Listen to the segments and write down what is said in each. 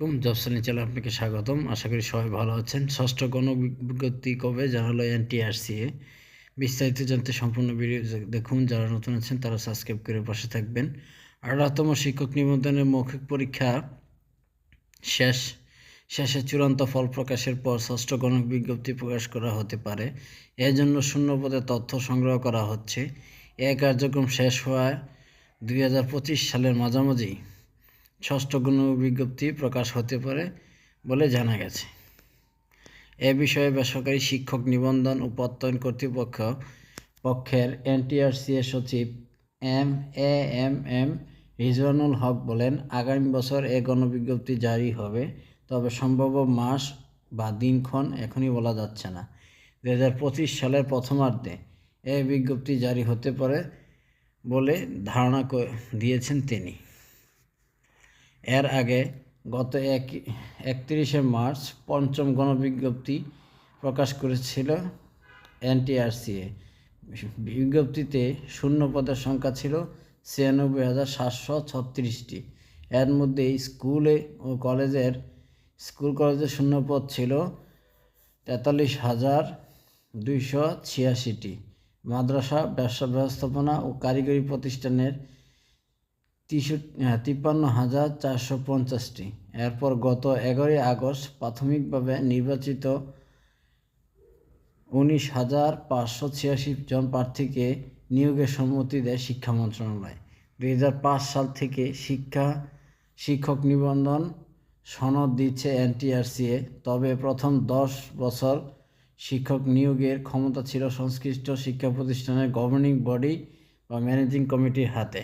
তুম জবসানি চ্যানেল আপনাকে স্বাগতম। আশা করি সবাই ভালো আছেন। ষষ্ঠ গণবিজ্ঞপ্তি কবে? জানালো এনটিআরসিএ বিস্তারিত জানতে সম্পূর্ণ ভিডিও দেখুন। যারা নতুন আছেন, তারা সাবস্ক্রাইব করে পাশে থাকবেন। আঠারোতম শিক্ষক নিবন্ধনের মৌখিক পরীক্ষা শেষ। শেষে চূড়ান্ত ফল প্রকাশের পর ষষ্ঠ গণক বিজ্ঞপ্তি প্রকাশ করা হতে পারে। এর এজন্য শূন্যপদে তথ্য সংগ্রহ করা হচ্ছে। এ কার্যক্রম শেষ হওয়ায় দুই সালের মাঝামাঝি। ষষ্ঠ গণ বিজ্ঞপ্তি প্রকাশ হতে পারে বলে জানা গেছে। এ বিষয়ে বেসরকারি শিক্ষক নিবন্ধন ও প্রত্যয়ন কর্তৃপক্ষ পক্ষের এনটিআরসিএ সচিব M A M M Rizwanul Haque বলেন, আগামী বছর এ গণবিজ্ঞপ্তি জারি হবে, তবে সম্ভাব্য মাস বা দিনক্ষণ এখনই বলা যাচ্ছে না। দু হাজার পঁচিশ সালের প্রথমার্ধে এ বিজ্ঞপ্তি জারি হতে পারে বলে ধারণা দিয়েছেন তিনি। এর আগে গত এক, একত্রিশে মার্চ পঞ্চম গণবিজ্ঞপ্তি প্রকাশ করেছিল এনটিআরসিএ। বিজ্ঞপ্তিতে শূন্য পদের সংখ্যা ছিল ছিয়ানব্বই হাজার সাতশো ছত্রিশটি। এর মধ্যে স্কুলে ও কলেজের, স্কুল কলেজের শূন্যপদ ছিল তেতাল্লিশ হাজার দুইশো ছিয়াশিটি। মাদ্রাসা, ব্যবসা ব্যবস্থাপনা ও কারিগরি প্রতিষ্ঠানের তিপ্পান্ন হাজার চারশো পঞ্চাশটি। এরপর গত এগারোই আগস্ট প্রাথমিকভাবে নির্বাচিত উনিশ হাজার পাঁচশো ছিয়াশি জন প্রার্থীকে নিয়োগের সম্মতি দেয় শিক্ষা মন্ত্রণালয়। দুই হাজার পাঁচ সাল থেকে শিক্ষা শিক্ষক নিবন্ধন সনদ দিচ্ছে এনটিআরসিএ। তবে প্রথম দশ বছর শিক্ষক নিয়োগের ক্ষমতা ছিল সংশ্লিষ্ট শিক্ষা প্রতিষ্ঠানের গভর্নিং বডি বা ম্যানেজিং কমিটির হাতে।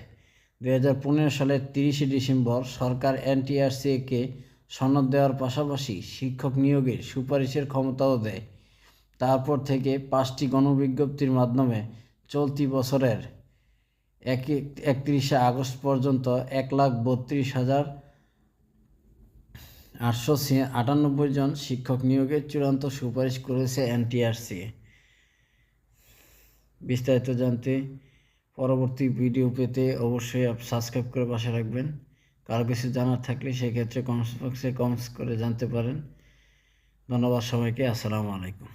দুই হাজার পনেরো সালের তিরিশে ডিসেম্বর সরকার এনটিআরসিএকে সনদ দেওয়ার পাশাপাশি শিক্ষক নিয়োগের সুপারিশের ক্ষমতাও দেয়। তারপর থেকে পাঁচটি গণবিজ্ঞপ্তির মাধ্যমে চলতি বছরের এক একত্রিশে আগস্ট পর্যন্ত এক লাখ বত্রিশ হাজার আটশো আটানব্বই জন শিক্ষক নিয়োগের চূড়ান্ত সুপারিশ করেছে এনটিআরসিএ বিস্তারিত জানতে পরবর্তী ভিডিও পেতে অবশ্যই সাবস্ক্রাইব করে পাশে রাখবেন। কারও কিছু জানার থাকলে সেক্ষেত্রে কমেন্টস বক্সে কমেন্টস করে জানতে পারেন। ধন্যবাদ সবাইকে, আসসালামু আলাইকুম।